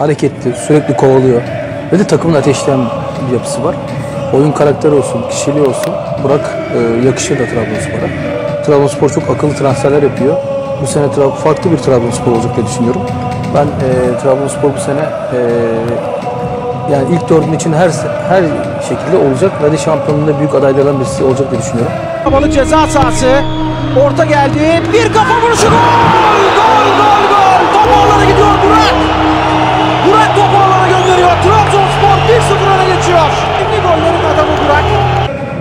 hareketli, sürekli kovalıyor. Ve de takımın ateşleyen bir yapısı var. Oyun karakteri olsun, kişiliği olsun. Burak e, yakışır da Trabzonspor'a. Trabzonspor çok akıllı transferler yapıyor. Bu sene Trab- farklı bir Trabzonspor olacak diye düşünüyorum. Ben e, Trabzonspor bu sene e, yani ilk dördün için her her şekilde olacak ve de şampiyonluğunda büyük adaylardan birisi olacak diye düşünüyorum. Balı ceza sahası. Orta geldi. Bir kafa vuruşu gol! Gol gol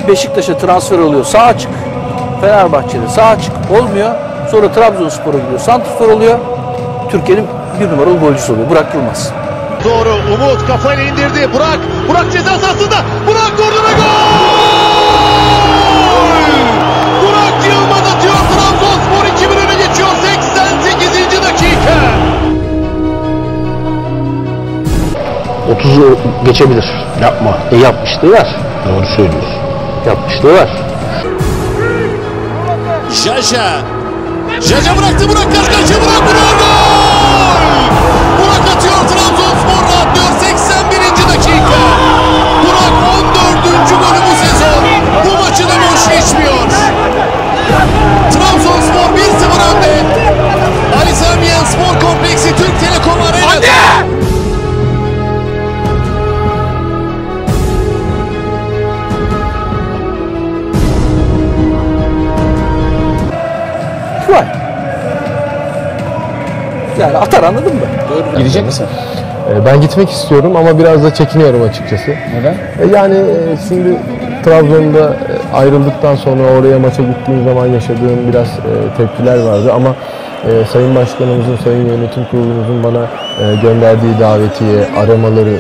Beşiktaş'a transfer oluyor. Sağ açık. Fenerbahçe'de sağ açık olmuyor. Sonra Trabzonspor'a gidiyor. Santrfor oluyor. Türkiye'nin bir numaralı golcüsü oluyor. Burak Yılmaz. Doğru Umut kafayla indirdi. Burak. Burak ceza sahasında. Burak vurdu ve gol! Burak Yılmaz atıyor. Trabzonspor 2-1 öne geçiyor. 88. dakika. 30'u geçebilir. Yapma. E yapmışlığı var. Doğru söylüyorsun. Yapmışlığı var. Jaja. Jaja bıraktı Burak kaç karşıya Burak vuruyor Var. Yani atar anladın mı? Gidecek misin? Ee, Ben gitmek istiyorum ama biraz da çekiniyorum açıkçası. Neden? E, Yani e, şimdi Trabzon'da e, ayrıldıktan sonra oraya maça gittiğim zaman yaşadığım biraz e, tepkiler vardı ama Sayın Başkanımızın, Sayın Yönetim Kurulumuzun bana gönderdiği davetiye, aramaları,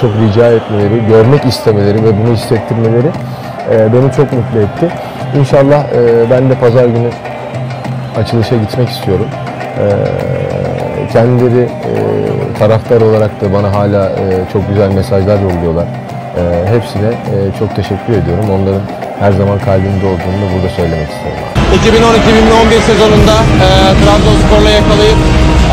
çok rica etmeleri, görmek istemeleri ve bunu hissettirmeleri beni çok mutlu etti. İnşallah ben de pazar günü açılışa gitmek istiyorum. Ee, kendileri e, taraftar olarak da bana hala e, çok güzel mesajlar yolluyorlar. Ee, hepsine e, çok teşekkür ediyorum. Onların her zaman kalbimde olduğunu da burada söylemek isterim. 2010-2011 sezonunda e, Trabzonspor'la yakalayıp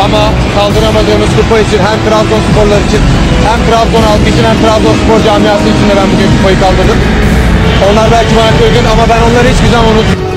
ama kaldıramadığımız kupa için hem Trabzonsporlar için hem Trabzon halkı için hem Trabzonspor camiası için de ben bugün kupayı kaldırdım. Onlar belki bana kırgın ama ben onları hiçbir zaman unutmayacağım.